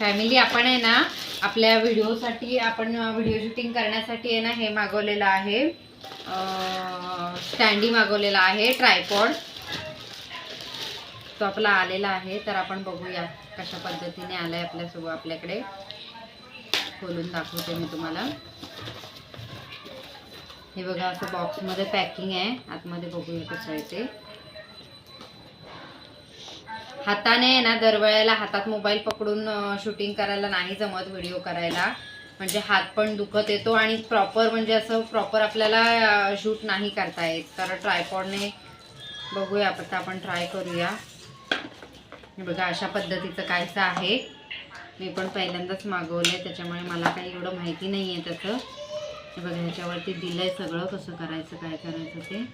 Family आपण आहे ना आपल्या व्हिडिओसाठी आपण व्हिडिओ शूटिंग करण्यासाठी आहे ना हे मागवलेलं आहे. स्टँडी मागवलेला आहे ट्रायपॉड. तो आपला आलेला आहे तर आपण बघूया कशा पद्धतीने आलाय आपल्यासोबत आपल्याकडे. खोलून दाखवते मी तुम्हाला. हे बघा असं बॉक्समध्ये पॅकिंग आहे. आतमध्ये बघूया कसं आहे ते. हाताने आहे ना दरवेळेला हातात मोबाईल पकडून शूटिंग करायला नाही जमत व्हिडिओ करायला. म्हणजे हात पण दुखत येतो आणि प्रॉपर म्हणजे असं प्रॉपर आपल्याला शूट नाही करता येत. तर ट्रायपॉडने बघूया आता आपण ट्राय करूया. बघा अशा पद्धतीचं कायचं आहे. मी पण पहिल्यांदाच मागवलं आहे त्याच्यामुळे मला काही एवढं माहिती नाही आहे त्याचं. हे बघा ह्याच्यावरती दिलं आहे सगळं कसं करायचं काय करायचं ते.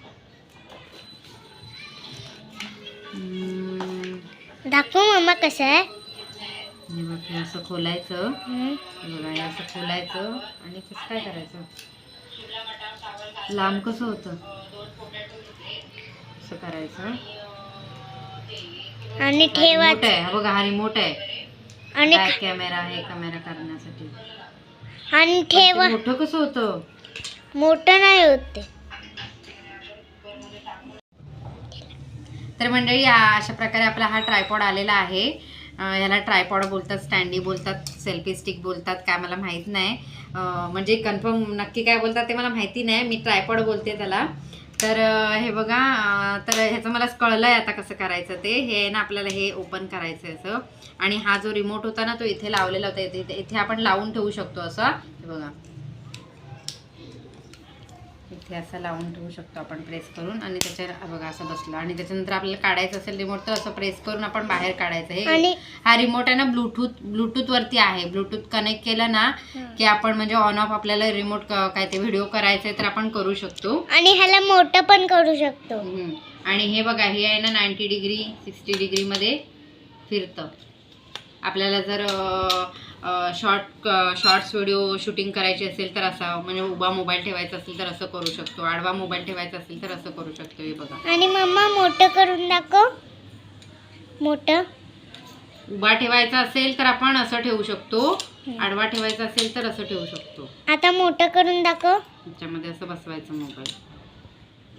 दाखव मम्मा कसं आहे. हे बघ हे असं खोलायचं. हम्म. हे बघा हे असं खोलायचं. आणि कसं काय करायचं? लांब कसं होतं? असं करायचं. आणि रिमोट आहे. हा बघा हा रिमोट आहे. आणि बॅक कॅमेरा आहे कॅमेरा करण्यासाठी आणि पण ते ठेवा. मोठं कसं होतं? मोठं नाही होत ते. तर मंडळी अशा प्रकारे आपला हा ट्रायपॉड आलेला आहे. ह्याला याला ट्रायपॉड बोलतात स्टँडी बोलतात सेल्फी स्टिक बोलतात काय मला माहीत नाही. म्हणजे कन्फर्म नक्की काय बोलतात ते मला माहिती नाही. मी ट्रायपॉड बोलते त्याला. तर हे बघा तर ह्याचं मला कळलं आहे आता कसं करायचं ते. हे आहे ना आपल्याला हे ओपन करायचं आहे असं. आणि हा जो रिमोट होता ना तो इथे लावलेला होता. इथे इथे आपण लावून ठेवू शकतो असं. हे बघा. इथे असं लावून ठेवू शकतो आपण प्रेस करून. आणि त्याच्यावर बघा असं बसलं. आणि त्याच्यानंतर आपल्याला काढायचं असेल रिमोट तर असं प्रेस करून आपण बाहेर काढायचं. हे हा रिमोट आहे ना ब्लूटूथ ब्लूटूथ वरती आहे. ब्लूटूथ कनेक्ट केलं ना की आपण म्हणजे ऑन ऑफ आपल्याला रिमोट काय ते व्हिडिओ करायचे तर आपण करू शकतो. आणि ह्याला मोठं पण करू शकतो. आणि हे बघा हे आहे ना नाईन्टी डिग्री सिक्स्टी डिग्रीमध्ये फिरतं. आपल्याला जर शॉर्ट शॉर्ट्स व्हिडिओ शूटिंग करायची असेल तर असं म्हणजे उभा मोबाईल ठेवायचा असेल तर असं करू शकतो. आडवा मोबाईल ठेवायचा असेल तर असं करू शकतो हे बघा. आणि मम्मा मोठं करून दाखव. मोठं. उभा ठेवायचा असेल तर आपण असं ठेवू शकतो. आडवा ठेवायचा असेल तर असं ठेवू शकतो. आता मोठं करून दाखव. त्याच्यामध्ये असं बसवायचं मोबाईल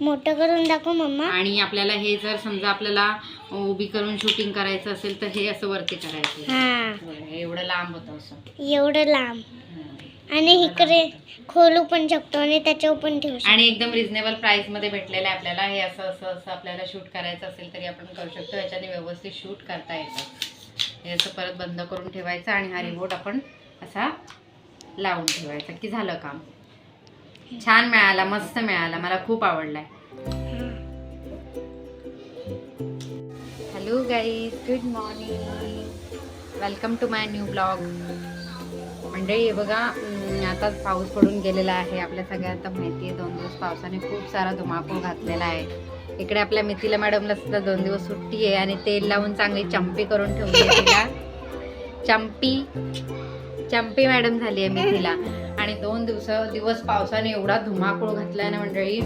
मोठं करून दाखव मम्मा. आणि आपल्याला हे जर समजा आपल्याला उभी करून शूटिंग करायचं असेल तर हे असं वरती करायचं. हा. हे एवढं लांब होतं असं. एवढं लांब. आणि इकडे खोलू पण शकतो आणि त्याच्यावर पण ठेवू शकतो. आणि एकदम रिझनेबल प्राइसमध्ये भेटलेलं आहे आपल्याला. हे असं असं असं आपल्याला शूट करायचं असेल तरी आपण करू शकतो. याच्याने व्यवस्थित शूट करता येतं. हे असं परत बंद करून ठेवायचं आणि हा रिमोट आपण असा लावून ठेवायचा की झालं काम. छान मिळाला मस्त मिळाला. मला खूप आवडलाय. Hello guys good morning welcome to my new blog मंडळी बघा आताच आता पाऊस पडून गेलेला आहे. आपल्या सगळ्यांना माहिती आहे दोन दिवस पावसाने खूप सारा धुमाकूळ घातलेला आहे. इकडे आपल्या मिथिला मॅडमला सुद्धा दोन दिवस सुट्टी आहे आणि तेल लावून चांगली चंपी करून ठेवली आहे तिला. चंपी चंपी मॅडम झाली आहे मिथिला आणि दोन दिवस दिवस पावसाने एवढा धुमाकूळ घातलाय ना मंडळी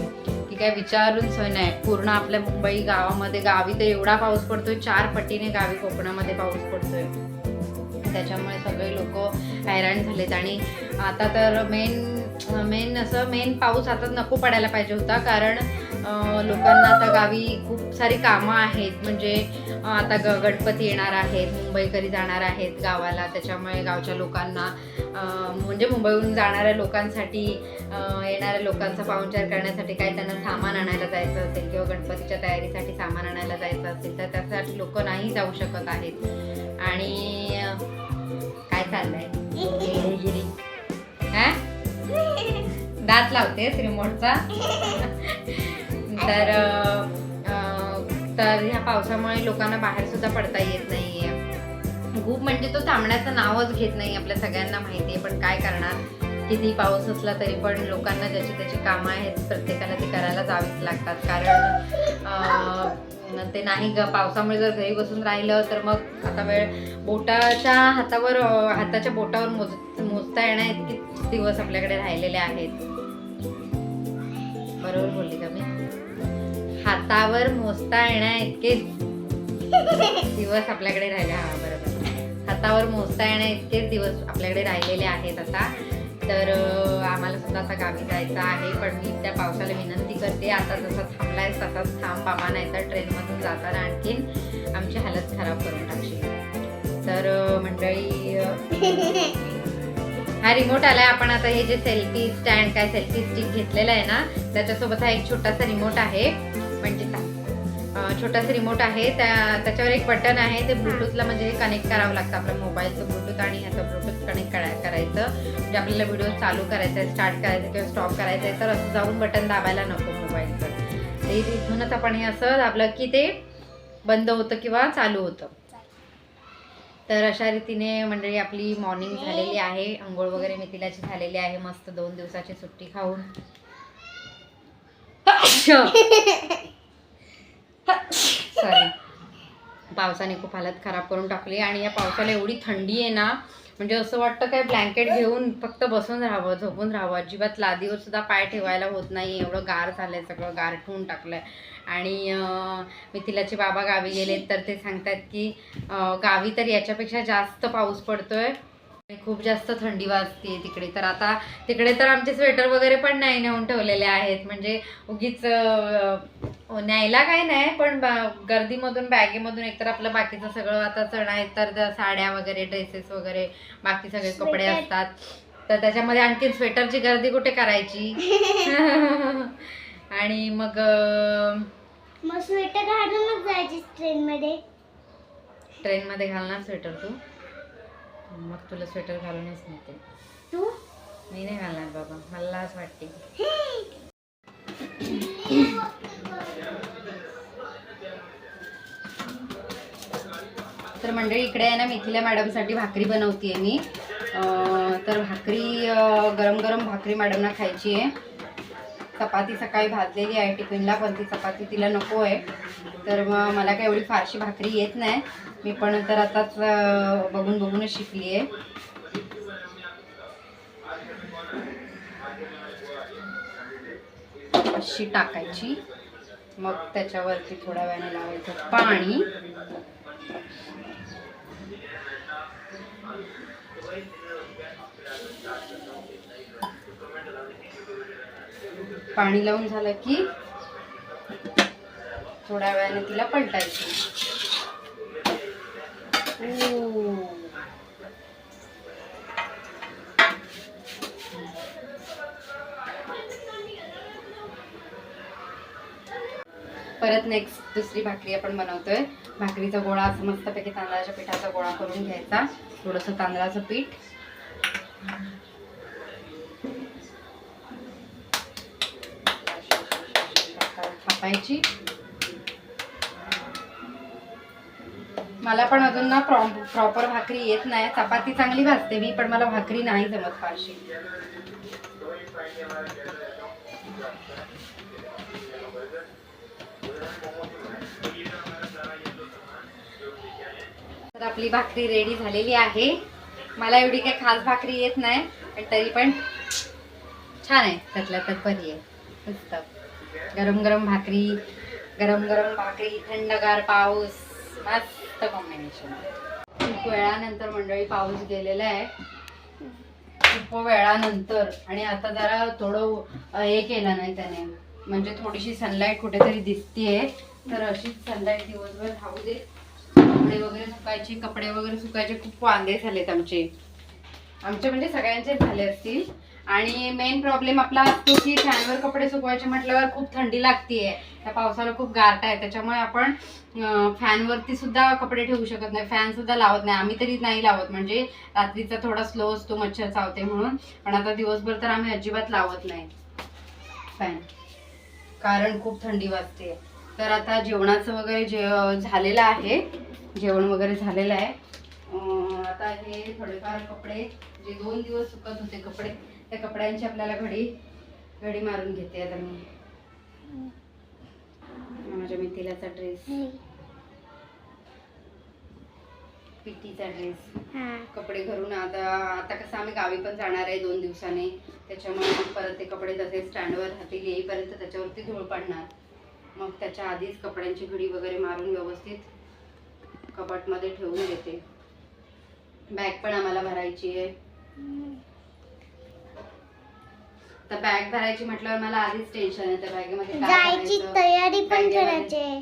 की काय विचारून सोय नाही. पूर्ण आपल्या मुंबई गावामध्ये गावी तर एवढा पाऊस पडतोय चार पटीने गावी कोकणामध्ये पाऊस पडतोय. त्याच्यामुळे सगळे लोक हैराण झालेत. आणि आता तर मेन मेन असं मेन पाऊस आता नको पडायला पाहिजे होता कारण लोकांना आता गावी खूप सारी कामं आहेत. म्हणजे आता ग गणपती येणार आहेत मुंबईकरी जाणार आहेत गावाला. त्याच्यामुळे गावच्या लोकांना म्हणजे मुंबईहून जाणाऱ्या लोकांसाठी येणाऱ्या लोकांचा पाहुणचार करण्यासाठी काही त्यांना सामान आणायला जायचं असेल किंवा गणपतीच्या तयारीसाठी सामान आणायला जायचं असेल तर त्यासाठी लोक नाही जाऊ शकत आहेत. आणि काय चाललंय? दात लावतेस रिमोटचा तर तर ह्या पावसामुळे लोकांना बाहेर सुद्धा पडता येत नाहीये. खूप म्हणजे तो थांबण्याचं नावच घेत नाही आपल्या सगळ्यांना माहिती आहे पण काय करणार? किती पाऊस असला तरी पण लोकांना ज्याची त्याची कामं आहेत प्रत्येकाला ते करायला जावीच लागतात. कारण ते नाही ग पावसामुळे जर घरी बसून राहिलं तर मग आता वेळ बोटाच्या हातावर हाताच्या बोटावर मोज मोजता येण्या इतके दिवस आपल्याकडे राहिलेले आहेत. बरोबर बोलली का मी? हातावर मोजता येण्या इतके दिवस आपल्याकडे राहिले. हा बरोबर. हातावर मोजता येण्या इतकेच दिवस आपल्याकडे राहिलेले आहेत आता. तर आम्हाला सुद्धा आता गावी जायचं आहे पण मी त्या पावसाला विनंती करते. आता जसा थांबलाय तसाच थांब बाबा नाही तर ट्रेनमधून जाताना आणखीन आमची हालत खराब करून टाकशील. तर मंडळी हा रिमोट आलाय. आपण आता हे जे सेल्फी स्टँड काय सेल्फी स्टिक घेतलेलं आहे ना त्याच्यासोबत हा एक छोटासा रिमोट आहे. म्हणजे अं, छोटासा रिमोट आहे. त्या त्याच्यावर एक बटन आहे. ते ब्लूटूथला म्हणजे कनेक्ट करावं लागतं आपल्या मोबाईलचं ब्लूटूथ आणि ह्याचं ब्लूटूथ कनेक्ट करायचं. म्हणजे आपल्याला व्हिडिओ चालू करायचा आहे स्टार्ट करायचं किंवा स्टॉप करायचं आहे तर असं जाऊन बटन दाबायला नको मोबाईलचं ते इथूनच आपण हे असं दाबलं की ते बंद होतं किंवा चालू होतं. तर अशा रीतीने मंडळी आपली मॉर्निंग झालेली आहे. आंघोळ वगैरे मिथिलाची झालेली आहे. मस्त दोन दिवसाची सुट्टी खाऊन. सॉरी पावसाने खूप हालत खराब करून टाकली आणि या पावसाला एवढी थंडी आहे ना म्हणजे असं वाटतं काय ब्लँकेट घेऊन फक्त बसून राहावं झोपून राहावं. अजिबात लादीवर सुद्धा पाय ठेवायला होत नाही. एवढं गार झालंय सगळं गार ठेवून टाकलंय. आणि मिथिलाचे बाबा गावी गेलेत तर ते सांगतात की गावी तर याच्यापेक्षा जास्त पाऊस पडतोय. आहे खूप जास्त थंडी वाजते तिकडे. तर आता तिकडे तर आमचे स्वेटर वगैरे पण नाही नेऊन ठेवलेले आहेत. म्हणजे उगीच न्यायला काही नाही पण गर्दीमधून बॅगेमधून एकतर आपलं बाकीचं सगळं आता सण आहेत तर साड्या वगैरे ड्रेसेस वगैरे बाकी सगळे कपडे. असतात. तर त्याच्यामध्ये आणखी स्वेटरची गर्दी कुठे करायची? आणि मग स्वेटर घालूनच जायची ट्रेन मध्ये ट्रेनमध्ये घालणार स्वेटर तू? मग तुला स्वेटर घालूनच नेते. तू? मी नाही घालणार बाबा मला लाज वाटते. तर मंडळी इकडे आहे ना मिथिला मॅडमसाठी भाकरी बनवतीये मी. अं, तर भाकरी गरम गरम भाकरी मॅडमना खायची आहे चपाती सकाळी भाजलेली आहे टिफिनला पण ती चपाती तिला नको आहे. तर मग मला काही एवढी फारशी भाकरी येत नाही. मी पण तर आताच बघून बघूनच शिकली आहे. अशी टाकायची. मग त्याच्यावरती थोड्या वेळाने लावायचं पाणी. पाणी लावून झालं की थोड्या वेळाने तिला पलटायची. परत नेक्स्ट दुसरी भाकरी आपण बनवतोय. भाकरीचा गोळा असं मस्तपैकी तांदळाच्या पिठाचा गोळा करून घ्यायचा. थोडंसं तांदळाचं पीठ. थापायची मला पण अजून ना प्रॉपर भाकरी येत नाही. चपाती चांगली भाजते मी पण मला भाकरी नाही जमत फारशी. तर आपली भाकरी रेडी झालेली आहे. मला एवढी काही खास भाकरी येत नाही पण तरी पण छान आहे. त्यातल्या तर बरी आहे. गरम गरम भाकरी गरम गरम भाकरी थंडगार पाऊस मस्त कॉम्बिनेशन खूप वेळानंतर मंडळी पाऊस गेलेला आहे. खूप वेळानंतर आणि आता जरा थोडं हे केलं नाही त्याने. म्हणजे थोडीशी सनलाईट कुठेतरी दिसतीये. तर अशीच सनलाईट दिवसभर राहू दे. कपडे वगैरे सुकायचे कपडे वगैरे सुकायचे. खूप वांदे झालेत आमचे. आमचे म्हणजे सगळ्यांचे झाले असतील. आणि मेन प्रॉब्लेम आपला असतो की फॅनवर कपडे सुकवायचे म्हटल्यावर खूप थंडी लागतीये. त्या पावसाला खूप गारठा आहे. त्याच्यामुळे आपण फॅनवरती सुद्धा कपडे ठेवू शकत नाही. फॅन सुद्धा लावत नाही. आम्ही तरी नाही लावत. म्हणजे रात्रीचा थोडा स्लो असतो मच्छर चावते म्हणून. पण आता दिवसभर तर आम्ही अजिबात लावत नाही. फॅन कारण खूप थंडी वाजते. तर आता जेवणाचं वगैरे जे झालेलं आहे. जेवण वगैरे झालेलं आहे. आता हे थोडेफार कपडे जे दोन दिवस सुकत होते कपडे त्या कपड्यांची आपल्याला घडी घडी मारून घेते आता मी. माझ्या मिथिलाचा ड्रेस पिटीचा ड्रेस कपडे घरून आता आता कसं आम्ही गावी पण जाणार आहे दोन दिवसाने. त्याच्यामुळे परत ते कपडे तसे स्टँडवर राहतील येईपर्यंत त्याच्यावरती धूळ पडणार. मग त्याच्या आधीच कपड्यांची घडी वगैरे मारून व्यवस्थित कपाटमध्ये ठेवून देते. बॅग पण आम्हाला भरायची आहे. तर बॅग भरायची म्हटल्यावर मला आधीच टेन्शन येतं बॅगेमध्ये काय जायची भरायचं? तयारी पण बॅगेमध्ये- करायची आहे.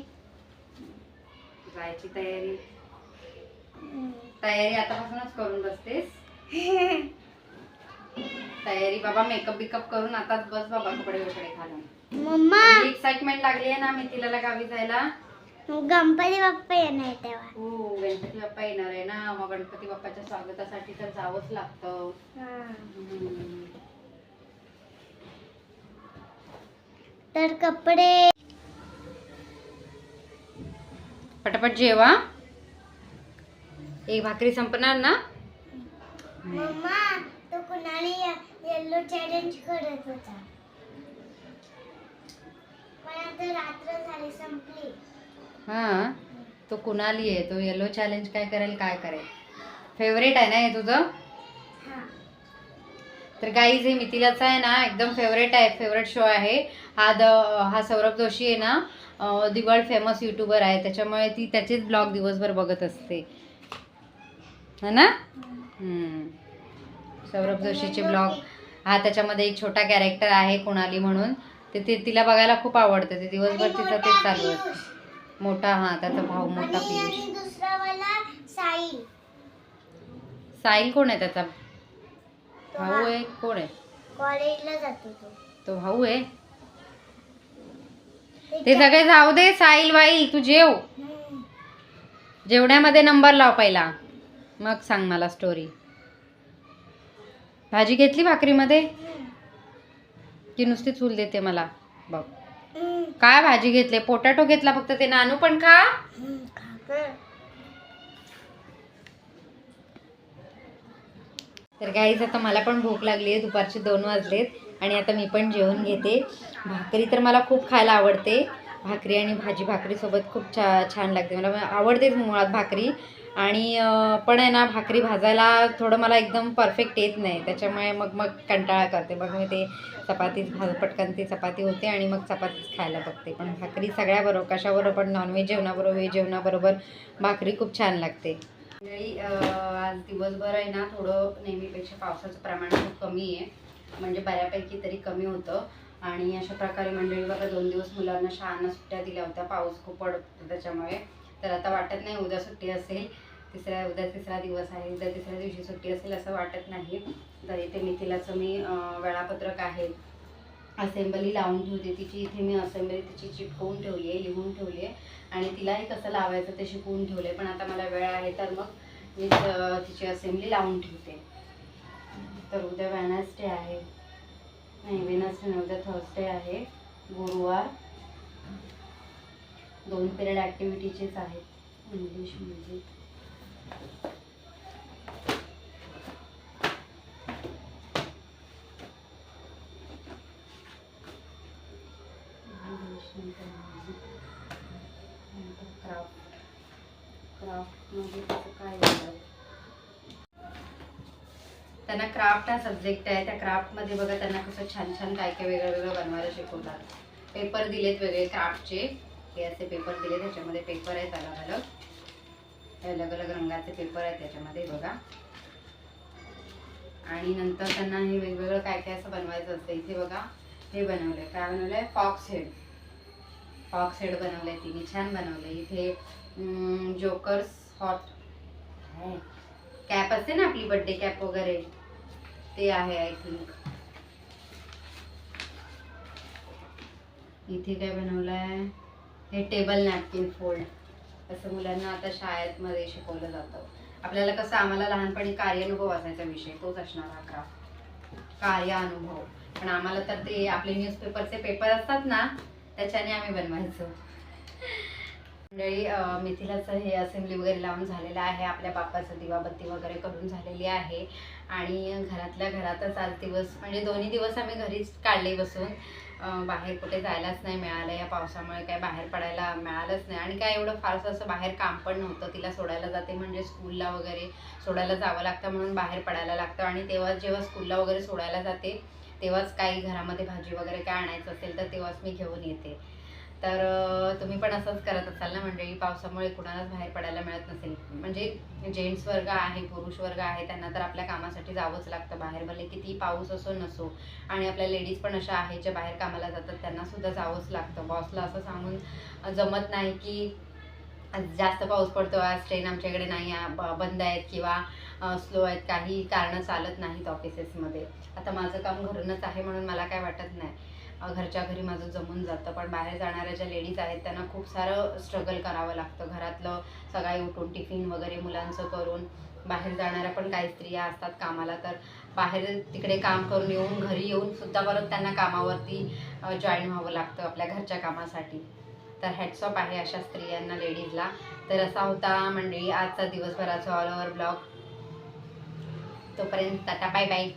जायची तयारी. तयारी आतापासूनच करून बसतेस? तयारी बाबा मेकअप बिकअप करून आताच बस बाबा कपडे वगैरे घालून. मम्मा! एक्साइटमेंट लागली आहे ना मिथिलाला गावी जायला. गणपती बाप्पा येणार तेव्हा. हो गणपती बाप्पा येणार आहे ना. मग गणपती बाप्पाच्या स्वागतासाठी तर जावंच लागतं. हा. हम्म. तर कपडे. पटापट जेवा. एक भाकरी संपणार ना? मम्मा तो कुणाली येल्लो चॅलेंज करत होता. पण आता रात्र झाली संपली. हा तो कुणाली आहे? तो येलो चॅलेंज काय करेल काय करेल? फेवरेट आहे ना हे तुझं? तर गाईज हे मिथिलाचा आहे ना एकदम फेवरेट आहे फेवरेट शो आहे. हा द हा सौरभ जोशी आहे ना दी वर्ल्ड फेमस युट्यूबर आहे. त्याच्यामुळे ती त्याचेच ब्लॉग दिवसभर बघत असते. है ना. सौरभ जोशीचे ब्लॉग हा त्याच्यामध्ये एक छोटा कॅरेक्टर आहे कुणाली म्हणून. ते ते तिला बघायला खूप आवडतं. ते दिवसभर तिचं तेच चालू असतं. मोठा हा त्याचा भाऊ मोठा पियुष. साईल कोण आहे त्याचा? भाऊ हा. आहे कोण आहे? कॉलेजला जातो तो. तो भाऊ आहे? ते सगळे जाऊ दे साहिल वाईल तू जेव. जेवण्यामध्ये नंबर लाव पहिला. मग सांग मला स्टोरी भाजी घेतली भाकरीमध्ये. की नुसती चूल देते मला? बघ. काय भाजी घेतले? पोटॅटो घेतला फक्त ते नानू पण खा. तर गाईज आता मला पण भूक लागली आहे दुपारचे दोन वाजलेत आणि आता मी पण जेवण घेते. भाकरी तर मला खूप खायला आवडते. भाकरी आणि भाजी भाकरीसोबत खूप छा छान लागते. मला आवडतेच मुळात भाकरी. आणि पण आहे ना भाकरी भाजायला थोडं मला एकदम परफेक्ट येत नाही. त्याच्यामुळे मग मग कंटाळा करते. मग मी ते चपातीच भाज पटकन ती चपाती होते आणि मग चपातीच खायला बघते. पण भाकरी सगळ्याबरोबर कशाबरोबर पण नॉनव्हेज जेवणाबरोबर व्हेज जेवणाबरोबर भाकरी खूप छान लागते. मंडळी आज दिवसभर आहे ना थोडं नेहमीपेक्षा पावसाचं प्रमाण खूप कमी आहे. म्हणजे बऱ्यापैकी तरी कमी होतं. आणि अशा प्रकारे मंडळी बघा दोन दिवस मुलांना शाळांना सुट्ट्या दिल्या होत्या पाऊस खूप पडतो त्याच्यामुळे. तर आता वाटत नाही उद्या सुट्टी असेल तिसऱ्या उद्या तिसरा दिवस आहे उद्या तिसऱ्या दिवशी सुट्टी असेल असं वाटत नाही. तर इथे मिथिलाचं मी वेळापत्रक आहे. असेंबली लावून ठेवते तिची इथे मी असेंबली तिची चिटकवून ठेवली आहे लिहून ठेवली आहे आणि तिलाही कसं लावायचं ते शिकवून ठेवले. पण आता मला वेळ आहे तर मग मी तिची असेंबली लावून ठेवते. तर उद्या वेनसडे आहे. नाही वेनसडे नाही उद्या थर्सडे आहे. गुरुवार दोन पिरियड ॲक्टिव्हिटीचेच आहेत. इंग्लिश म्युझिक त्यांना क्राफ्ट हा सब्जेक्ट आहे. त्या क्राफ्टमध्ये बघा त्यांना कसं छान छान काय काय वेगळं वेगळं बनवायला शिकवतात. पेपर दिलेत वेगळे क्राफ्टचे हे असे पेपर दिले त्याच्यामध्ये पेपर आहेत अलग अलग अलग अलग रंगाचे पेपर आहेत त्याच्यामध्ये बघा. आणि नंतर त्यांना हे वेगवेगळं काय काय असं बनवायचं असतं. इथे बघा हे बनवलंय. काय बनवलंय? फॉक्स हेड फॉक्स हेड बनवलंय तिने. छान बनवलंय. इथे जोकर्स हॉट कॅप असते ना आपली बर्थडे कॅप वगैरे. ते आहे आय थिंक इथे काय बनवलंय? हे टेबल नॅपकिन फोल्ड असं मुलांना आता शाळेत मध्ये शिकवलं जातं. आपल्याला कसं आम्हाला लहानपणी कार्यानुभव असायचा विषय तोच असणार हा क्राफ्ट कार्य अनुभव पण आम्हाला तर ते आपले न्यूजपेपरचे पेपर असतात ना त्याच्याने आम्ही बनवायचो. मंडळी मिथिलाचं हे असेंब्ली वगैरे लावून झालेलं आहे. आपल्या बाप्पाचं दिवाबत्ती वगैरे करून झालेली आहे. आणि घरातल्या घरातच आज दिवस म्हणजे दोन्ही दिवस आम्ही घरीच काढले बसून. बाहेर कुठे जायलाच नाही मिळालं. या पावसामुळे काय बाहेर पडायला मिळालंच नाही. आणि काय एवढं फारसं असं बाहेर काम पण नव्हतं. तिला सोडायला जाते म्हणजे स्कूलला वगैरे सोडायला जावं लागतं म्हणून बाहेर पडायला लागतं. आणि तेव्हा जेव्हा स्कूलला वगैरे सोडायला जाते तेव्हाच काही घरामध्ये भाजी वगैरे काय आणायचं असेल तर तेव्हाच मी घेऊन येते. तर तुम्ही पण असंच करत असाल ना मंडळी पावसामुळे कुणालाच बाहेर पडायला मिळत नसेल. म्हणजे जेंट्स वर्ग आहे पुरुष वर्ग आहे त्यांना तर आपल्या कामासाठी जावंच लागतं. बाहेर भले किती पाऊस असो नसो. आणि आपल्या लेडीज पण अशा आहेत ज्या बाहेर कामाला जातात त्यांना सुद्धा जावंच लागतं. बॉसला असं सांगून जमत नाही की जास्त पाऊस पडतो आज ट्रेन आमच्याकडे नाही ब- बंद आहेत किंवा स्लो आहेत काही कारणं चालत नाहीत ऑफिसेसमध्ये आता माझं काम घरूनच आहे म्हणून मला काय वाटत नाही. घरच्या घरी माझं जमून जातं. पण बाहेर जाणाऱ्या ज्या लेडीज आहेत त्यांना खूप सारं स्ट्रगल करावं लागतं. घरातलं सकाळी उठून टिफिन वगैरे मुलांचं करून बाहेर जाणाऱ्या पण काही स्त्रिया असतात कामाला तर बाहेर तिकडे काम करून येऊन घरी येऊन सुद्धा परत त्यांना कामावरती जॉईन व्हावं लागतं आपल्या घरच्या कामासाठी. तर हॅट्सऑप आहे अशा स्त्रियांना लेडीजला तर असा होता मंडळी आजचा दिवसभराचा ऑल ओव्हर ब्लॉग तोपर्यंत टाटा बाय बाय